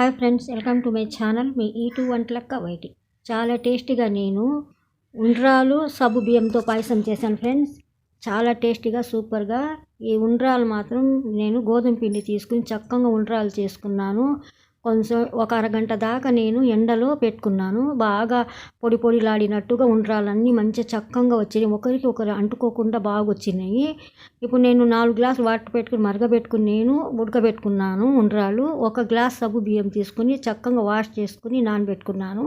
Hi friends welcome to my channel me e ఈ టూ వంటలక్క వైటి చాలా టేస్టీగా నేను ఉండ్రాలు సబ్బు బియ్యంతో పాయసం చేశాను ఫ్రెండ్స్ చాలా టేస్టీగా సూపర్గా. ఈ ఉండ్రాలు మాత్రం నేను గోధుమ పిండి తీసుకుని చక్కగా ఉండ్రాలు చేసుకున్నాను. కొంచెం ఒక అరగంట దాకా నేను ఎండలో పెట్టుకున్నాను. బాగా పొడి పొడిలాడినట్టుగా ఉండ్రాలన్నీ మంచిగా చక్కగా వచ్చినాయి. ఒకరికి ఒకరు అంటుకోకుండా బాగా వచ్చినాయి ఇప్పుడు నేను నాలుగు గ్లాసులు వాటర్ పెట్టుకుని మరగబెట్టుకుని నేను ఉడకబెట్టుకున్నాను ఉండ్రాలు ఒక గ్లాస్ సబ్బు బియ్యం తీసుకుని చక్కగా వాష్ చేసుకుని నానబెట్టుకున్నాను.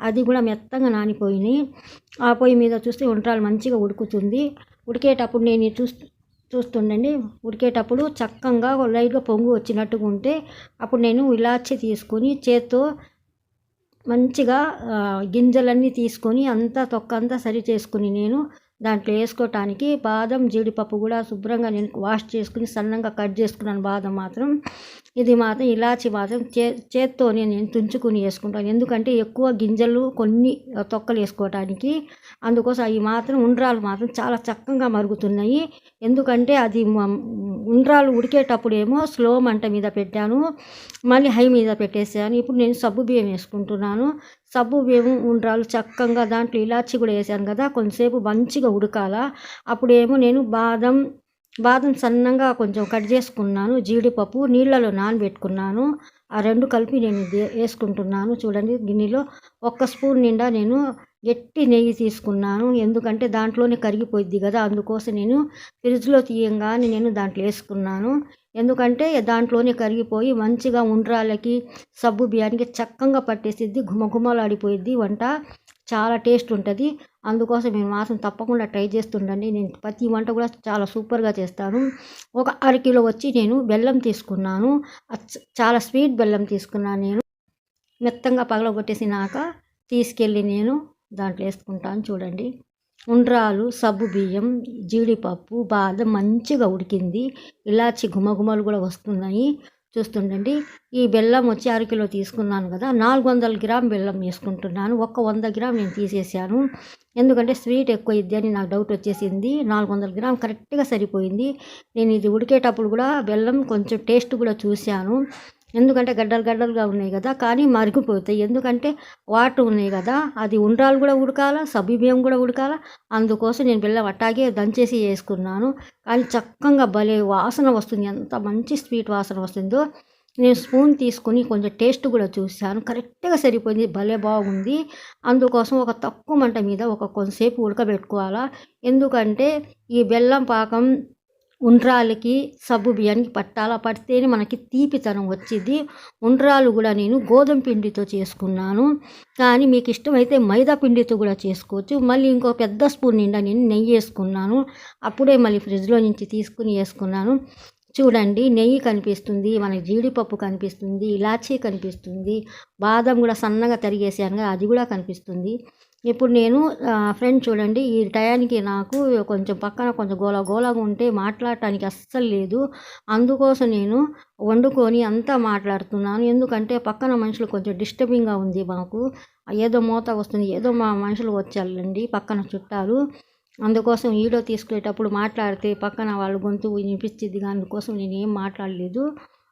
అది కూడా మెత్తగా నానిపోయినాయి. ఆ పొయ్యి మీద చూస్తే ఉండ్రాలు మంచిగా ఉడుకుతుంది. ఉడికేటప్పుడు నేను చూస్తూ చూస్తుండండి. ఉడికేటప్పుడు చక్కగా లైట్గా పొంగు వచ్చినట్టుగా ఉంటే అప్పుడు నేను ఇలాచి తీసుకొని చేత్తో మంచిగా గింజలన్నీ తీసుకొని అంతా తొక్క అంతా సరి చేసుకుని నేను దాంట్లో వేసుకోవటానికి బాదం జీడిపప్పు కూడా శుభ్రంగా నేను వాష్ చేసుకుని సన్నంగా కట్ చేసుకున్నాను బాదం మాత్రం. ఇది మాత్రం ఇలాచి మాత్రం చే చేత్తో నేను తుంచుకుని వేసుకుంటాను. ఎందుకంటే ఎక్కువ గింజలు కొన్ని తొక్కలు వేసుకోవటానికి అందుకోసం అవి మాత్రం ఉండ్రాలు మాత్రం చాలా చక్కగా మరుగుతున్నాయి. ఎందుకంటే అది ఉండ్రాలు ఉడికేటప్పుడు ఏమో స్లో మంట మీద పెట్టాను మళ్ళీ హై మీద పెట్టేసాను. ఇప్పుడు నేను సబ్బు బియ్యం వేసుకుంటున్నాను. సబ్బు బియ్యం ఉండ్రాలు చక్కగా దాంట్లో ఇలాచి కూడా వేసాను కదా కొంతసేపు మంచిగా ఉడకాల. అప్పుడేమో నేను బాదం బాదం సన్నంగా కొంచెం కట్ చేసుకున్నాను జీడిపప్పు నీళ్ళలో నానబెట్టుకున్నాను. ఆ రెండు కలిపి నేను వేసుకుంటున్నాను. చూడండి గిన్నెలో ఒక్క స్పూన్ నిండా నేను గట్టి నెయ్యి తీసుకున్నాను. ఎందుకంటే దాంట్లోనే కరిగిపోయిద్ది కదా అందుకోసం నేను ఫ్రిడ్జ్లో తీయంగానే నేను దాంట్లో వేసుకున్నాను. ఎందుకంటే దాంట్లోనే కరిగిపోయి మంచిగా ఉండ్రాలకి సబ్బు బియ్యానికి చక్కగా పట్టేసిద్ది ఘుమఘుమలాడిపోయిద్ది వంట. చాలా టేస్ట్ ఉంటుంది. అందుకోసం మీరు మాత్రం తప్పకుండా ట్రై చేస్తుండండి. నేను ప్రతి వంట కూడా చాలా సూపర్గా చేస్తాను. ఒక అరకిలో వచ్చి నేను బెల్లం తీసుకున్నాను. చాలా స్వీట్ బెల్లం తీసుకున్నాను నేను. మెత్తంగా పగలగొట్టేసినాక తీసుకెళ్ళి నేను దాంట్లో వేసుకుంటాను చూడండి. ఉండ్రాలు సబ్బు బియ్యం జీడిపప్పు బాదం మంచిగా ఉడికింది. ఇలాచి గుమగుమలు కూడా వస్తున్నాయి. చూస్తుండండి. ఈ బెల్లం వచ్చి అరకిలో తీసుకున్నాను కదా నాలుగు వందల గ్రామ్ బెల్లం వేసుకుంటున్నాను. ఒక్క వంద గ్రామ్ నేను తీసేసాను ఎందుకంటే స్వీట్ ఎక్కువ ఇద్ది అని నాకు డౌట్ వచ్చేసింది. నాలుగు వందల గ్రామ్ కరెక్ట్గా సరిపోయింది. నేను ఇది ఉడికేటప్పుడు కూడా బెల్లం కొంచెం టేస్ట్ కూడా చూశాను. ఎందుకంటే గడ్డలు గడ్డలుగా ఉన్నాయి కదా కానీ మరిగిపోతాయి. ఎందుకంటే వాటర్ ఉన్నాయి కదా అది ఉండ్రాలు కూడా ఉడకాల సబ్బు కూడా ఉడకాల. అందుకోసం నేను బెల్లం అట్టాగే దంచేసి వేసుకున్నాను. కానీ చక్కగా భలే వాసన వస్తుంది. ఎంత మంచి స్వీట్ వాసన వస్తుందో. నేను స్పూన్ తీసుకొని కొంచెం టేస్ట్ కూడా చూశాను. కరెక్ట్గా సరిపోయింది. భలే బాగుంది. అందుకోసం ఒక తక్కువ మంట మీద ఒక కొంతసేపు ఉడకబెట్టుకోవాలా. ఎందుకంటే ఈ బెల్లం పాకం ఉండ్రాలకి సబ్బు బియ్యానికి పట్టాలా పడితేనే మనకి తీపితనం వచ్చింది ఉండ్రాలు కూడా నేను గోధుమ పిండితో చేసుకున్నాను. కానీ మీకు ఇష్టమైతే మైదా పిండితో కూడా చేసుకోవచ్చు. మళ్ళీ ఇంకో పెద్ద స్పూన్ నిండా నేను నెయ్యి వేసుకున్నాను. అప్పుడే మళ్ళీ ఫ్రిడ్జ్లో నుంచి తీసుకుని వేసుకున్నాను. చూడండి నెయ్యి కనిపిస్తుంది మనకి జీడిపప్పు కనిపిస్తుంది ఇలాచీ కనిపిస్తుంది బాదం కూడా సన్నగా తరిగేసాను అది కూడా కనిపిస్తుంది. ఇప్పుడు నేను ఫ్రెండ్ చూడండి ఈ టయానికి నాకు కొంచెం పక్కన కొంచెం గోలా గోలాగా ఉంటే మాట్లాడటానికి అస్సలు లేదు. అందుకోసం నేను వండుకొని అంతా మాట్లాడుతున్నాను. ఎందుకంటే పక్కన మనుషులు కొంచెం డిస్టర్బింగ్గా ఉంది మాకు. ఏదో మూత వస్తుంది ఏదో మా మనుషులు వచ్చాలండి పక్కన చుట్టాలు. అందుకోసం వీడియో తీసుకునేటప్పుడు మాట్లాడితే పక్కన వాళ్ళ గొంతు వినిపించింది అందుకోసం నేను ఏం మాట్లాడలేదు.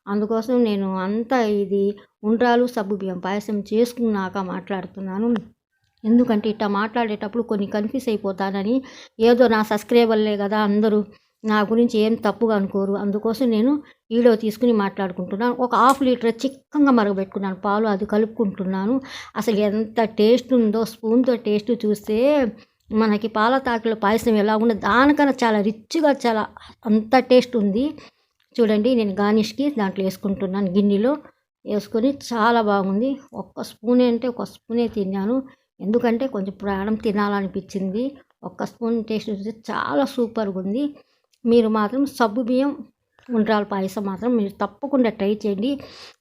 అందుకోసం నేను అంతా ఇది ఉండ్రాలు సబ్బు బియ్యం పాయసం చేసుకున్నాక మాట్లాడుతున్నాను. ఎందుకంటే ఇట్లా మాట్లాడేటప్పుడు కొన్ని కన్ఫ్యూజ్ అయిపోతానని ఏదో నా సబ్స్క్రైబర్లే కదా అందరూ నా గురించి ఏం తప్పుగా అనుకోరు. అందుకోసం నేను వీడియో తీసుకుని మాట్లాడుకుంటున్నాను. ఒక హాఫ్ లీటర్ చిక్కగా మరగబెట్టుకున్నాను. పాలు అది కలుపుకుంటున్నాను. అసలు ఎంత టేస్ట్ ఉందో స్పూన్తో టేస్ట్ చూస్తే మనకి పాల తాకిలో పాయసం ఎలా ఉండదు దానికన్నా చాలా రిచ్గా చాలా అంత టేస్ట్ ఉంది. చూడండి నేను గార్నిష్కి దాంట్లో వేసుకుంటున్నాను గిన్నెలో. వేసుకొని చాలా బాగుంది. ఒక్క స్పూనే అంటే ఒక స్పూనే తిన్నాను. ఎందుకంటే కొంచెం ప్రాణం తినాలనిపించింది. ఒక్క స్పూన్ టేస్ట్ చూస్తే చాలా సూపర్గా ఉంది మీరు మాత్రం సబ్బు బియ్యం ఉండ్రాల పాయసం మాత్రం మీరు తప్పకుండా ట్రై చేయండి.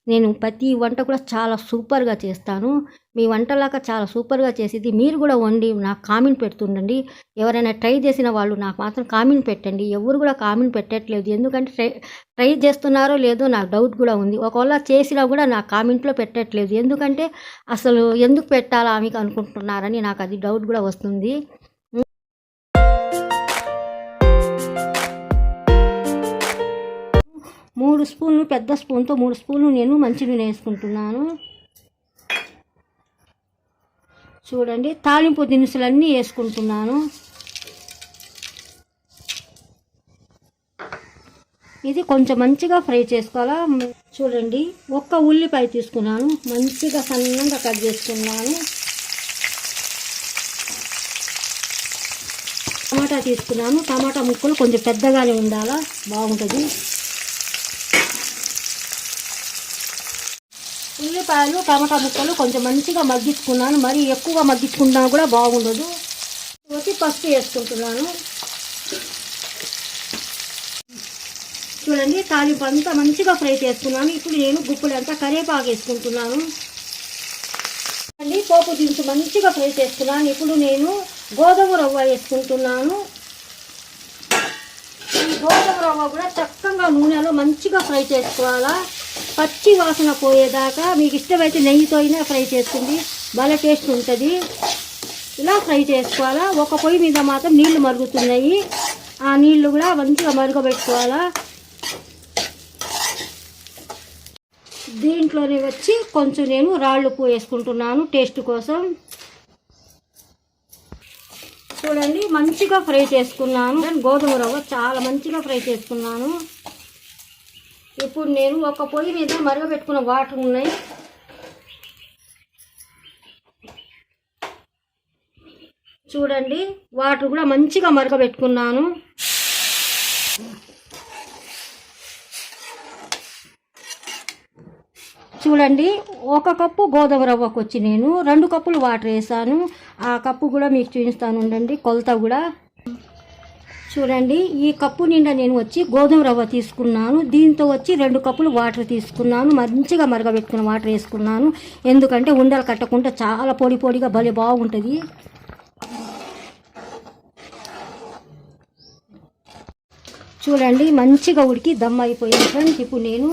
నేను ప్రతి వంట కూడా చాలా సూపర్గా చేస్తాను. మీ వంటలాగా చాలా సూపర్గా చేసేది. మీరు కూడా వండి నాకు కామెంట్ పెడుతుండండి. ఎవరైనా ట్రై చేసిన వాళ్ళు నాకు మాత్రం కామెంట్ పెట్టండి. ఎవరు కూడా కామెంట్ పెట్టట్లేదు. ఎందుకంటే ట్రై ట్రై చేస్తున్నారో లేదో నాకు డౌట్ కూడా ఉంది. ఒకవేళ చేసినా కూడా నాకు కామెంట్లో పెట్టట్లేదు. ఎందుకంటే అసలు ఎందుకు పెట్టాలా ఆమెకు అనుకుంటున్నారని నాకు అది డౌట్ కూడా వస్తుంది. మూడు మూడు స్పూన్లు పెద్ద స్పూన్తో మూడు స్పూన్లు నేను మంచి నూనె వేసుకుంటున్నాను. చూడండి. తాలింపు దినుసులన్నీ వేసుకుంటున్నాను. ఇది కొంచెం మంచిగా ఫ్రై చేసుకోవాలా? చూడండి. ఒక్క ఉల్లిపాయ తీసుకున్నాను. మంచిగా సన్నంగా కట్ చేసుకున్నాను. టమాటా తీసుకున్నాను. టమాటా ముక్కలు కొంచెం పెద్దగానే ఉండాలా? బాగుంటుంది. ఉల్లిపాయలు టమాటా ముక్కలు కొంచెం మంచిగా మగ్గించుకున్నాను. మరి ఎక్కువగా మగ్గించుకున్నా కూడా బాగుండదు. వచ్చి పసుపు వేసుకుంటున్నాను. చూడండి తాలింపు అంతా మంచిగా ఫ్రై చేసుకున్నాను ఇప్పుడు నేను గుప్పులు అంతా కరేపాకు వేసుకుంటున్నాను. అండి పోపు దినుసు మంచిగా ఫ్రై చేసుకున్నాను ఇప్పుడు నేను గోధుమ రవ్వ వేసుకుంటున్నాను. ఈ గోధుమ రవ్వ కూడా చక్కగా నూనెలో మంచిగా ఫ్రై చేసుకోవాలా? పచ్చి వాసన పోయేదాకా మీకు ఇష్టమైతే నెయ్యితో అయినా ఫ్రై చేసుకుంది. భలే టేస్ట్ ఉంటుంది. ఇలా ఫ్రై చేసుకోవాలా? ఒక పొయ్యి మీద మాత్రం నీళ్ళు మరుగుతున్నాయి. ఆ నీళ్ళు కూడా మంచిగా మరగబెట్టుకోవాలా? దీంట్లోనే వచ్చి కొంచెం నేను రాళ్ళు ఉప్పు వేసుకుంటున్నాను టేస్ట్ కోసం. చూడండి మంచిగా ఫ్రై చేసుకున్నాను. గోధుమ రవ్వ చాలా మంచిగా ఫ్రై చేసుకున్నాను. ఇప్పుడు నేను ఒక పొయ్యి మీద మరగబెట్టుకున్న వాటర్ ఉన్నాయి. చూడండి వాటర్ కూడా మంచిగా మరగబెట్టుకున్నాను. చూడండి ఒక కప్పు గోధుమ రవ్వకు వచ్చి నేను రెండు కప్పులు వాటర్ వేసాను. ఆ కప్పు కూడా మీకు చూపిస్తాను ఉండండి కొలత కూడా. చూడండి ఈ కప్పు నిండా నేను వచ్చి గోధుమ రవ్వ తీసుకున్నాను. దీంతో వచ్చి రెండు కప్పులు వాటర్ తీసుకున్నాను. మంచిగా మరగబెట్టుకున్న వాటర్ వేసుకున్నాను. ఎందుకంటే ఉండలు కట్టకుండా చాలా పొడి పొడిగా భలే బాగుంటుంది. చూడండి మంచిగా ఉడికి దమ్ అయిపోయింది ఫ్రెండ్స్. ఇప్పుడు నేను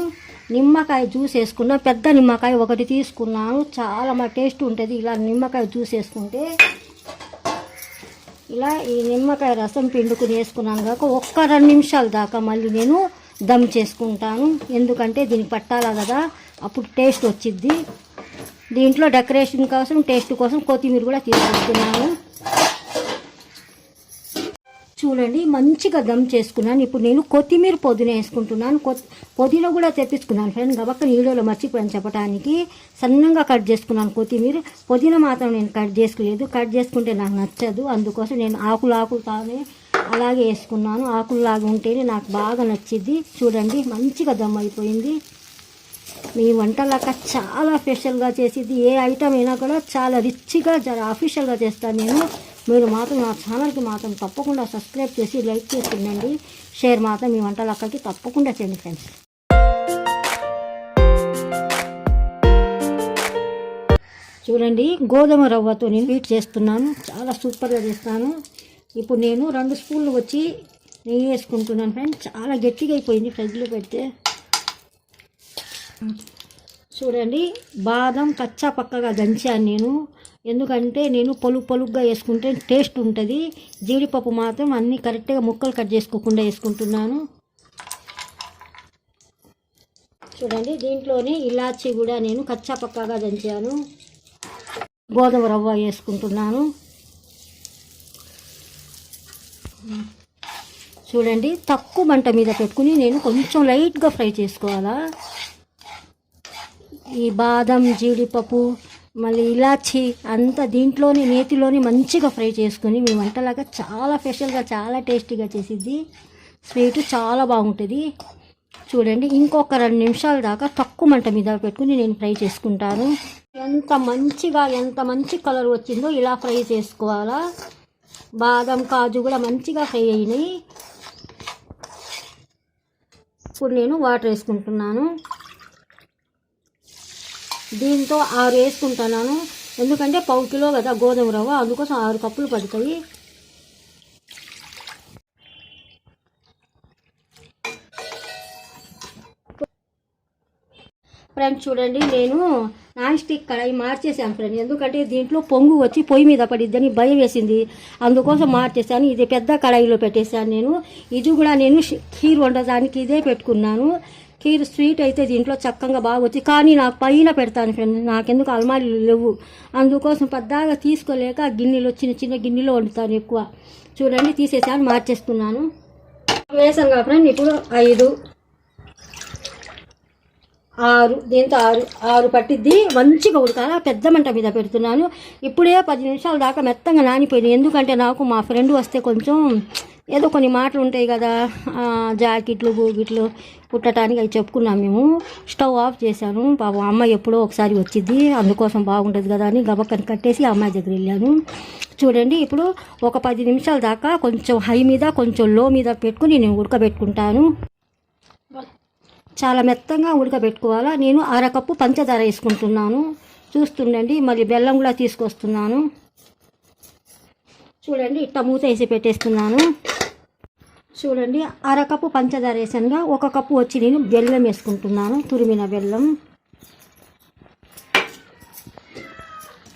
నిమ్మకాయ జ్యూస్ వేసుకున్నా. పెద్ద నిమ్మకాయ ఒకటి తీసుకున్నాను. చాలా మా టేస్ట్ ఉంటుంది. ఇలా నిమ్మకాయ జ్యూస్ వేసుకుంటే ఇలా ఈ నిమ్మకాయ రసం పిండుకుని వేసుకున్నాను కాక ఒక్క రెండు నిమిషాల దాకా మళ్ళీ నేను దమ్ చేసుకుంటాను. ఎందుకంటే దీనికి పట్టాలా కదా అప్పుడు టేస్ట్ వచ్చిద్ది. దీంట్లో డెకరేషన్ కోసం టేస్ట్ కోసం కొత్తిమీర కూడా తీసుకుంటున్నాను. చూడండి మంచిగా దమ్ చేసుకున్నాను. ఇప్పుడు నేను కొత్తిమీర పొదిన వేసుకుంటున్నాను. కొత్ కూడా తెప్పించుకున్నాను ఫ్రెండ్. గబక్క నీళ్ళలో మర్చిపోయాను చెప్పడానికి సన్నంగా కట్ చేసుకున్నాను కొత్తిమీర. పొదిన మాత్రం నేను కట్ చేసుకోలేదు. కట్ చేసుకుంటే నాకు నచ్చదు. అందుకోసం నేను ఆకులు ఆకులతోనే అలాగే వేసుకున్నాను. ఆకుల్లాగా ఉంటేనే నాకు బాగా నచ్చింది చూడండి మంచిగా దమ్ అయిపోయింది. మీ వంటలక్క చాలా స్పెషల్గా చేసింది ఏ ఐటమ్ అయినా కూడా చాలా రిచ్గా చాలా అఫీషియల్గా చేస్తాను నేను. మీరు మాత్రం నా ఛానల్కి మాత్రం తప్పకుండా సబ్స్క్రైబ్ చేసి లైక్ చేసి ఉండండి. షేర్ మాత్రం మీ వంటలు అక్కడికి తప్పకుండా చేయండి ఫ్రెండ్స్. చూడండి గోధుమ రవ్వతో నేను వీట్ చేస్తున్నాను. చాలా సూపర్గా చేస్తాను. ఇప్పుడు నేను రెండు స్పూన్లు వచ్చి నెయ్యి వేసుకుంటున్నాను ఫ్రెండ్స్. చాలా గట్టిగా అయిపోయింది ఫ్రిడ్జ్లో పెడితే. చూడండి బాదం కచ్చా పక్కగా దంచాను నేను. ఎందుకంటే నేను పలు పలుగ్గా వేసుకుంటే టేస్ట్ ఉంటుంది. జీడిపప్పు మాత్రం అన్నీ కరెక్ట్గా ముక్కలు కట్ చేసుకోకుండా వేసుకుంటున్నాను. చూడండి దీంట్లోనే ఇలాచి కూడా నేను కచ్చాపక్కాగా దంచాను. గోధుమ రవ్వ వేసుకుంటున్నాను. చూడండి తక్కువ మంట మీద పెట్టుకుని నేను కొంచెం లైట్గా ఫ్రై చేసుకోవాలా? ఈ బాదం జీడిపప్పు మళ్ళీ ఇలాచి అంతా దీంట్లోని నేతిలోని మంచిగా ఫ్రై చేసుకొని మీ వంటలాగా చాలా స్పెషల్గా చాలా టేస్టీగా చేసిద్ది. స్వీట్ చాలా బాగుంటుంది. చూడండి ఇంకొక రెండు నిమిషాల దాకా తక్కువ మంట మీద పెట్టుకుని నేను ఫ్రై చేసుకుంటాను. ఎంత మంచిగా ఎంత మంచి కలర్ వచ్చిందో ఇలా ఫ్రై చేసుకోవాలా. బాదం కాజు కూడా మంచిగా ఫ్రై అయినాయి. ఇప్పుడు నేను వాటర్ వేసుకుంటున్నాను. దీంతో ఆరు వేసుకుంటున్నాను. ఎందుకంటే పావు కిలో కదా గోధుమ రవ్వ అందుకోసం ఆరు కప్పులు పడతాయి. ఫ్రెండ్స్ చూడండి నేను నాన్ స్టిక్ కడాయి మార్చేసాను ఫ్రెండ్ ఎందుకంటే దీంట్లో పొంగు వచ్చి పొయ్యి మీద పడిద్దని భయం వేసింది. అందుకోసం మార్చేసాను ఇది పెద్ద కడాయిలో పెట్టేశాను నేను. ఇది కూడా నేను ఖీర్ వండడానికి ఇదే పెట్టుకున్నాను. కీర్ స్వీట్ అయితే దీంట్లో చక్కగా బాగా వచ్చి కానీ నాకు పైన పెడతాను ఫ్రెండ్ నాకెందుకు అలమారీలు లేవు. అందుకోసం పెద్దగా తీసుకోలేక గిన్నెలు చిన్న చిన్న గిన్నెలో వండుతాను ఎక్కువ. చూడండి తీసేసాను మార్చేస్తున్నాను. వేసాను కాబట్టి ఇప్పుడు ఐదు. ఆరు దీంతో ఆరు? ఆరు పట్టిద్ది. మంచిగా ఉడకాల పెద్ద మంట మీద పెడుతున్నాను. ఇప్పుడే పది నిమిషాల దాకా మెత్తంగా నానిపోయింది. ఎందుకంటే నాకు మా ఫ్రెండ్ వస్తే కొంచెం ఏదో కొన్ని మాటలు ఉంటాయి కదా జాకెట్లు గూగిట్లు కుట్టడానికి అవి చెప్పుకున్నాం మేము. స్టవ్ ఆఫ్ చేశాను. పాపం అమ్మాయి ఎప్పుడో ఒకసారి వచ్చింది అందుకోసం బాగుంటుంది కదా అని గబక్కని కట్టేసి అమ్మాయి దగ్గర వెళ్ళాను. చూడండి ఇప్పుడు ఒక పది నిమిషాల దాకా కొంచెం హై మీద కొంచెం లో మీద పెట్టుకుని నేను ఉడకబెట్టుకుంటాను. చాలా మెత్తంగా ఉడకబెట్టుకోవాలా. నేను అరకప్పు పంచదార వేసుకుంటున్నాను. చూస్తుండండి మళ్ళీ బెల్లం కూడా తీసుకొస్తున్నాను. చూడండి ఇట్ట మూత వేసి పెట్టేస్తున్నాను. చూడండి అరకప్పు పంచదార వేసానుగా. ఒక కప్పు వచ్చి నేను బెల్లం వేసుకుంటున్నాను తురిమిన బెల్లం.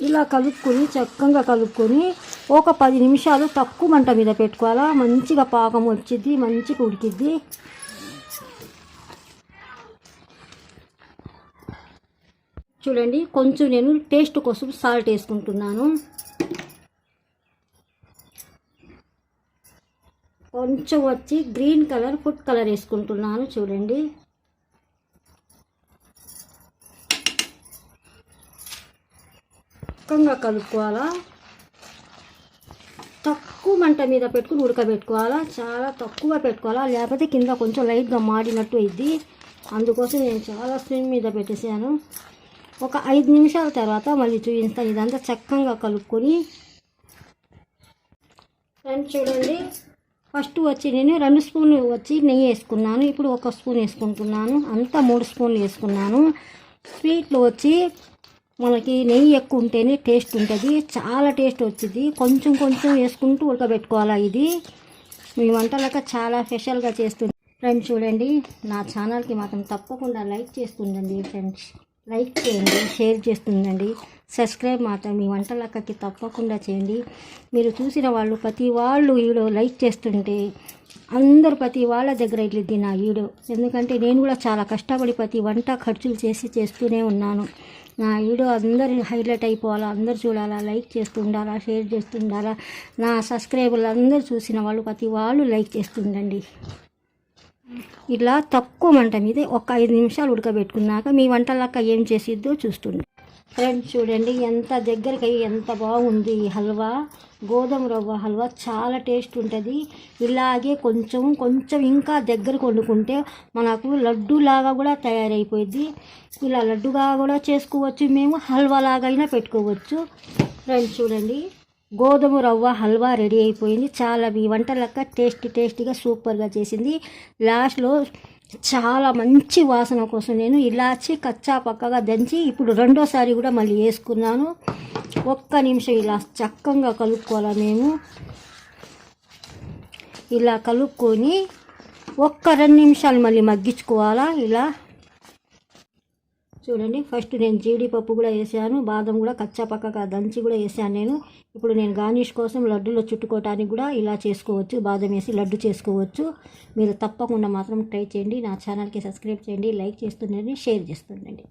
ఇలా కలుపుకొని చక్కగా కలుపుకొని ఒక పది నిమిషాలు తక్కువ మంట మీద పెట్టుకోవాలా. మంచిగా పాకం వచ్చిద్ది మంచిగా ఉడికిద్ది. చూడండి కొంచెం నేను టేస్ట్ కోసం సాల్ట్ వేసుకుంటున్నాను. కొంచెం వచ్చి గ్రీన్ కలర్ ఫుడ్ కలర్ వేసుకుంటున్నాను చూడండి. చక్కగా కలుపుకోవాలా? తక్కువ మంట మీద పెట్టుకుని ఉడకబెట్టుకోవాలా? చాలా తక్కువ పెట్టుకోవాలా? లేకపోతే కింద కొంచెం లైట్గా మాడినట్టు అయింది అందుకోసం నేను చాలా స్విమ్ మీద పెట్టేసాను ఒక ఐదు నిమిషాల తర్వాత మళ్ళీ చూపిస్తాను ఇదంతా చక్కగా కలుపుకొని ఫ్రెండ్స్ చూడండి. ఫస్ట్ వచ్చి నేను రెండు స్పూన్లు వచ్చి నెయ్యి వేసుకున్నాను. ఇప్పుడు ఒక స్పూన్ వేసుకుంటున్నాను. అంతా మూడు స్పూన్లు వేసుకున్నాను. స్వీట్లు వచ్చి మనకి నెయ్యి ఎక్కువ ఉంటేనే టేస్ట్ ఉంటుంది. చాలా టేస్ట్ వచ్చింది. కొంచెం కొంచెం వేసుకుంటూ ఉడకబెట్టుకోవాలా ఇది. మీ వంటలక చాలా స్పెషల్గా చేస్తుంది. ఫ్రెండ్స్ చూడండి. నా ఛానల్కి మాత్రం తప్పకుండా లైక్ చేస్తుండండి ఫ్రెండ్స్. లైక్ చేయండి షేర్ చేస్తుండండి సబ్స్క్రైబ్ మాత్రం మీ వంటలక్కకి తప్పకుండా చేయండి. మీరు చూసిన వాళ్ళు ప్రతి వాళ్ళు వీడియో లైక్ చేస్తుంటే అందరు ప్రతి వాళ్ళ దగ్గర వెళ్ళిద్ది నా వీడియో. ఎందుకంటే నేను కూడా చాలా కష్టపడి ప్రతి వంట ఖర్చులు చేసి చేస్తూనే ఉన్నాను. నా వీడియో అందరు హైలైట్ అయిపోవాలా అందరు చూడాలా లైక్ చేస్తుండాలా షేర్ చేస్తుండాలా నా సబ్స్క్రైబర్లు అందరూ చూసిన వాళ్ళు ప్రతి వాళ్ళు లైక్ చేస్తుండండి. ఇలా తక్కువ మంట మీద ఒక ఐదు నిమిషాలు ఉడకబెట్టుకున్నాక మీ వంటలక్క ఏం చేసిద్దో చూస్తుండే ఫ్రెండ్స్ చూడండి ఎంత దగ్గరికి అయ్యి ఎంత బాగుంది ఈ హల్వా. గోధుమ రవ్వ హల్వా చాలా టేస్ట్ ఉంటుంది. ఇలాగే కొంచెం కొంచెం ఇంకా దగ్గరకు వండుకుంటే మనకు లడ్డూలాగా కూడా తయారైపోయింది ఇలా లడ్డుగా కూడా చేసుకోవచ్చు. మేము హల్వా లాగైనా పెట్టుకోవచ్చు. ఫ్రెండ్స్ చూడండి. గోధుమ రవ్వ హల్వా రెడీ అయిపోయింది. చాలా ఈ వంట లెక్క టేస్టీ టేస్టీగా సూపర్గా చేసింది. లాస్ట్లో చాలా మంచి వాసన కోసం నేను ఇలాచి కచ్చా పక్కగా దంచి ఇప్పుడు రెండోసారి కూడా మళ్ళీ వేసుకున్నాను. ఒక్క నిమిషం ఇలా చక్కగా కలుపుకోవాలి మేము. ఇలా కలుపుకొని ఒక్క రెండు నిమిషాలు మళ్ళీ మగ్గించుకోవాలా? ఇలా చూడండి. ఫస్ట్ నేను జీడిపప్పు కూడా వేసాను బాదం కూడా కచ్చా పక్కగా దంచి కూడా వేసాను నేను. ఇప్పుడు నేను గార్నిష్ కోసం లడ్డులో చుట్టుకోవటానికి కూడా ఇలా చేసుకోవచ్చు బాదం వేసి లడ్డు చేసుకోవచ్చు. మీరు తప్పకుండా మాత్రం ట్రై చేయండి. నా ఛానల్కి సబ్స్క్రైబ్ చేయండి లైక్ చేస్తుండండి షేర్ చేస్తుండండి.